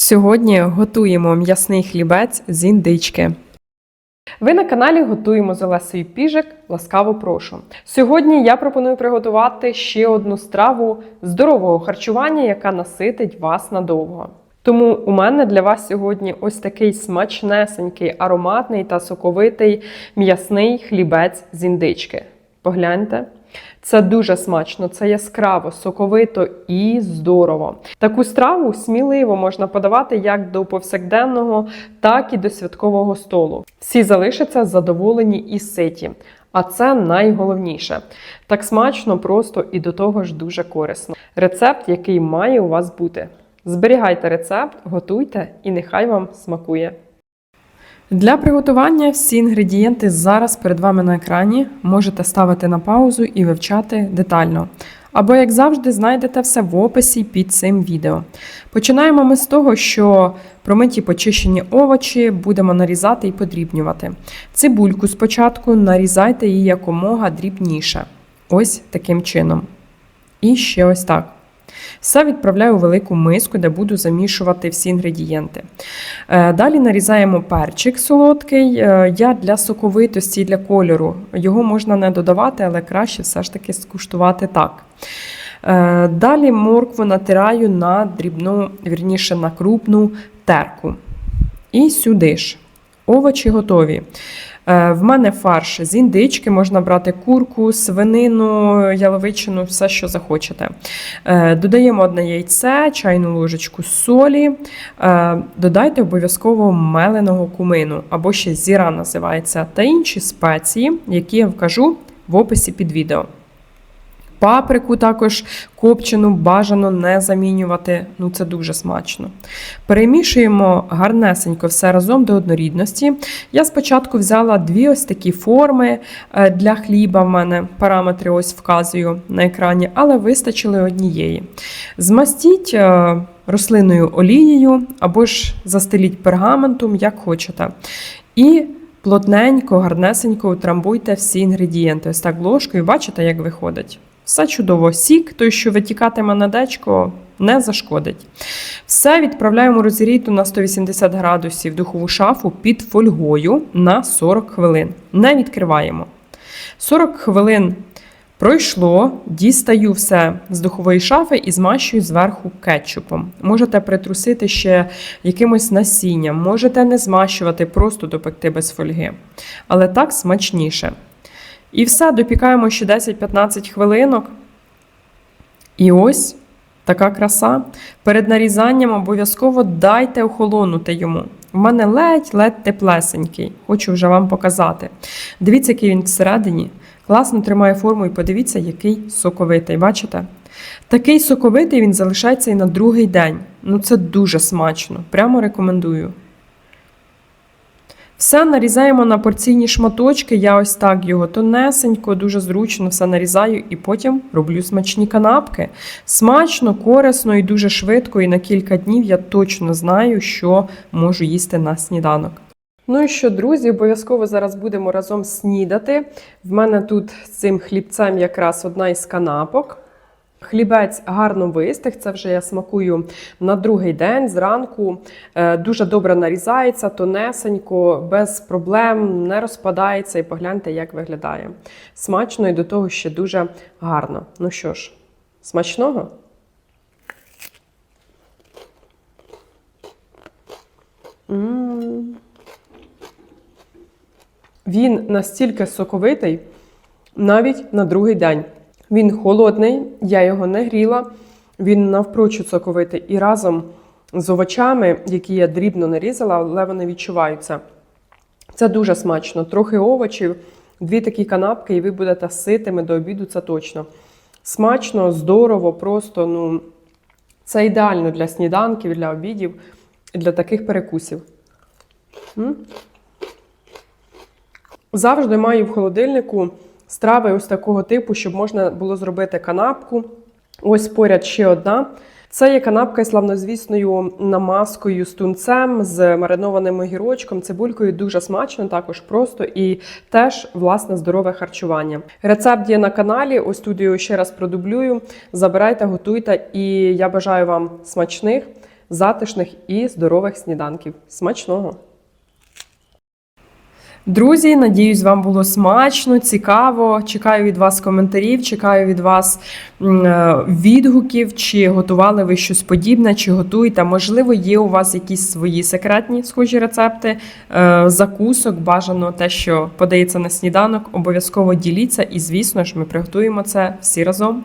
Сьогодні готуємо м'ясний хлібець з індички. Ви на каналі готуємо з Олесею Піжик. Ласкаво прошу. Сьогодні я пропоную приготувати ще одну страву здорового харчування, яка наситить вас надовго. Тому у мене для вас сьогодні ось такий смачнесенький, ароматний та соковитий м'ясний хлібець з індички. Погляньте. Це дуже смачно, це яскраво, соковито і здорово. Таку страву сміливо можна подавати як до повсякденного, так і до святкового столу. Всі залишаться задоволені і ситі. А це найголовніше. Так смачно, просто і до того ж дуже корисно. Рецепт, який має у вас бути. Зберігайте рецепт, готуйте і нехай вам смакує. Для приготування всі інгредієнти зараз перед вами на екрані можете ставити на паузу і вивчати детально. Або, як завжди, знайдете все в описі під цим відео. Починаємо ми з того, що промиті почищені овочі будемо нарізати і подрібнювати. Цибульку спочатку нарізайте її якомога дрібніше. Ось таким чином. І ще ось так. Все відправляю у велику миску, де буду замішувати всі інгредієнти. Е, Далі нарізаємо перчик солодкий. Е, Я для соковитості і для кольору. Його можна не додавати, але краще все ж таки скуштувати так. Е, Далі моркву натираю на дрібну, вірніше на крупну терку. І сюди ж. Овочі готові. Е, В мене фарш з індички, можна брати курку, свинину, яловичину, все, що захочете. Е, Додаємо одне яйце, чайну ложечку солі. Е, Додайте обов'язково меленого кумину, або ще зіра називається, та інші спеції, які я вкажу в описі під відео. Паприку також копчену бажано не замінювати, ну це дуже смачно. Перемішуємо гарнесенько все разом до однорідності. Я спочатку взяла дві ось такі форми е, для хліба. В мене параметри ось вказую на екрані, але вистачили однієї. Змастіть е, рослинною олією або ж застеліть пергаментом, як хочете. І плотненько, гарнесенько утрамбуйте всі інгредієнти. Ось так ложкою, бачите, як виходить. Все чудово. Сік, той, що витікатиме на дечко, не зашкодить. Все відправляємо розігріту на 180 градусів духову шафу під фольгою на 40 хвилин. Не відкриваємо. 40 хвилин пройшло, дістаю все з духової шафи і змащую зверху кетчупом. Можете притрусити ще якимось насінням, можете не змащувати, просто допекти без фольги. Але так смачніше. І все, допікаємо ще 10-15 хвилинок. І ось така краса. Перед нарізанням обов'язково дайте охолонути йому. У мене ледь-ледь теплесенький, хочу вже вам показати. Дивіться, який він всередині. Класно тримає форму і подивіться, який соковитий. Бачите? Такий соковитий він залишається і на другий день. Ну це дуже смачно. Прямо рекомендую. Все нарізаємо на порційні шматочки. Я ось так його тонесенько, дуже зручно все нарізаю і потім роблю смачні канапки. Смачно, корисно і дуже швидко. І на кілька днів я точно знаю, що можу їсти на сніданок. Ну і що, друзі, обов'язково зараз будемо разом снідати. В мене тут з цим хлібцем якраз одна із канапок. Хлібець гарно вистиг, це вже я смакую на другий день зранку. Е, Дуже добре нарізається, тонесенько, без проблем, не розпадається. І погляньте, як виглядає. Смачно і до того ще дуже гарно. Ну що ж, смачного? М. Він настільки соковитий, навіть на другий день. Він холодний, я його не гріла. Він навпрочуд соковитий. І разом з овочами, які я дрібно нарізала, але вони відчуваються. Це дуже смачно. Трохи овочів, дві такі канапки, і ви будете ситими до обіду, це точно. Смачно, здорово, просто ну, це ідеально для сніданків, для обідів, для таких перекусів. М? Завжди маю в холодильнику страви ось такого типу, щоб можна було зробити канапку. Ось поряд ще одна. Це є канапка із славнозвісною намазкою з тунцем, з маринованим огірочком, цибулькою. Дуже смачно, також просто і теж власне здорове харчування. Рецепт є на каналі. Ось тут його ще раз продублюю. Забирайте, готуйте, і я бажаю вам смачних, затишних і здорових сніданків. Смачного! Друзі, надіюсь, вам було смачно, цікаво. Чекаю від вас коментарів, чекаю від вас е, відгуків, чи готували ви щось подібне, чи готуєте. Можливо, є у вас якісь свої секретні схожі рецепти, е, закусок, бажано те, що подається на сніданок. Обов'язково діліться, і звісно ж, ми приготуємо це всі разом.